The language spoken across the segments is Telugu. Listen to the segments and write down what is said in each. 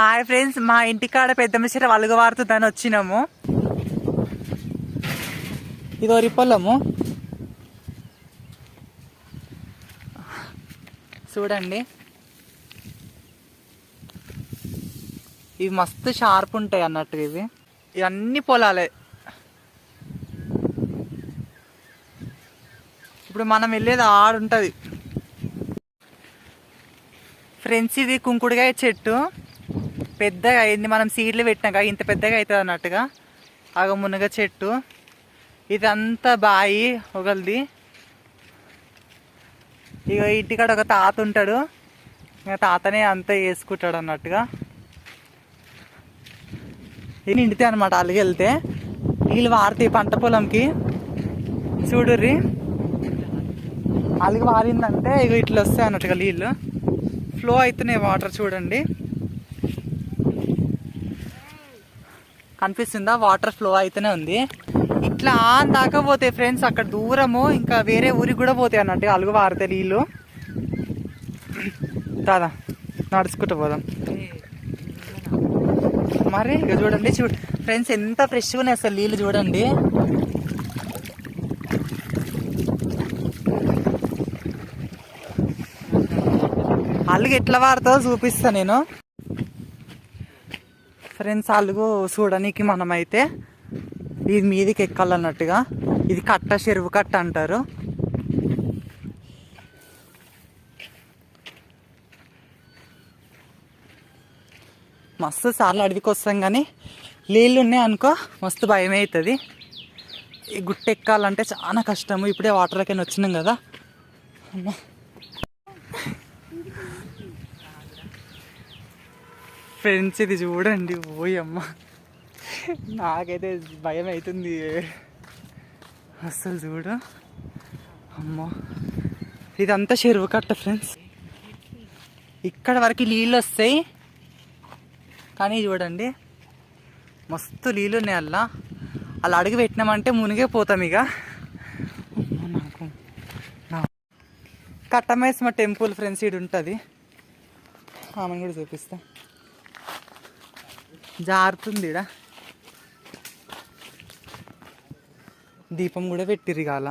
హాయ్ ఫ్రెండ్స్ మా ఇంటికాడ పెద్ద మిషన్ వలుగు వారుతుందని వచ్చినాము. ఇదో రిప్పల్లము చూడండి. ఇవి మస్తు షార్ప్ ఉంటాయి అన్నట్టు ఇవి. ఇవన్నీ పొలాలే. ఇప్పుడు మనం వెళ్ళేది ఆడుంటుంది ఫ్రెండ్స్ ఇది కుంకుడుకాయ చెట్టు. పెద్దగా అయింది మనం సీడ్లు పెట్టినాక ఇంత పెద్దగా అవుతుంది అన్నట్టుగా. ఆగ మునగ చెట్టు. ఇదంతా బాయి ఒకరిది ఇక ఇంటికాడ ఒక తాత ఉంటాడు. ఇంకా తాతనే అంతా వేసుకుంటాడు అన్నట్టుగా. ఇది నిండితే అనమాట అలిగి వెళ్తే. నీళ్ళు వారుతాయి పంట పొలంకి. చూడుర్రి. అలిగి వారిందంటే ఇక ఇట్లా వస్తాయి అన్నట్టుగా నీళ్ళు. ఫ్లో అవుతున్నాయి వాటర్ చూడండి. కనిపిస్తుందా? వాటర్ ఫ్లో అయితేనే ఉంది. ఇట్లా ఆన్ దాకా పోతాయి ఫ్రెండ్స్ అక్కడ దూరము ఇంకా వేరే ఊరికి కూడా పోతాయి అన్నట్టు అలుగు వారుతాయి నీళ్ళు. దాదా నడుచుకుంటూ పోదాం. మరి ఇక చూడండి చూడు. ఫ్రెండ్స్ ఎంత ఫ్రెష్గా ఉన్నాయి అసలు నీళ్ళు చూడండి. అలుగు ఎట్లా వాడుతుందో చూపిస్తాను నేను. ఫ్రెండ్స్ అలుగు చూడడానికి మనమైతే ఇది మీదికి ఎక్కాలన్నట్టుగా ఇది కట్ట చెరువు కట్ట అంటారు. మస్తు సార్లు అడవికి వస్తాం కానీ నీళ్ళు ఉన్నాయి అనుకో మస్తు భయం అవుతుంది ఈ గుట్ట ఎక్కాలంటే చాలా కష్టము ఇప్పుడే వాటర్లకైనా వచ్చినాం కదా. అమ్మా. ఫ్రెండ్స్ ఇది చూడండి ఓయమ్మ నాకైతే భయం అవుతుంది అస్సలు చూడు. అమ్మో. ఇదంతా చెరువు కట్ట ఫ్రెండ్స్ ఇక్కడ వరకు నీళ్ళు వస్తాయి. కానీ చూడండి మస్తు నీళ్ళు ఉన్నాయి అలా అలా అడుగు పెట్టినామంటే మునిగే పోతాం ఇక. నాకు. నా- కట్టమేస్మ టెంపుల్ ఫ్రెండ్స్ ఇడు ఉంటుంది ఆమెను కూడా చూపిస్తాను జారుతుంది దీపం కూడా పెట్టిరు కాల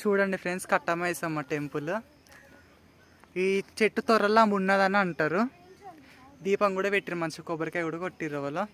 చూడండి ఫ్రెండ్స్ కట్టమేసమ్మ టెంపుల్. ఈ చెట్టు త్వరలో ఉన్నదని అంటారు. దీపం కూడా పెట్టిరు మంచి కొబ్బరికాయ కూడా కొట్టిర్రు వాళ్ళు.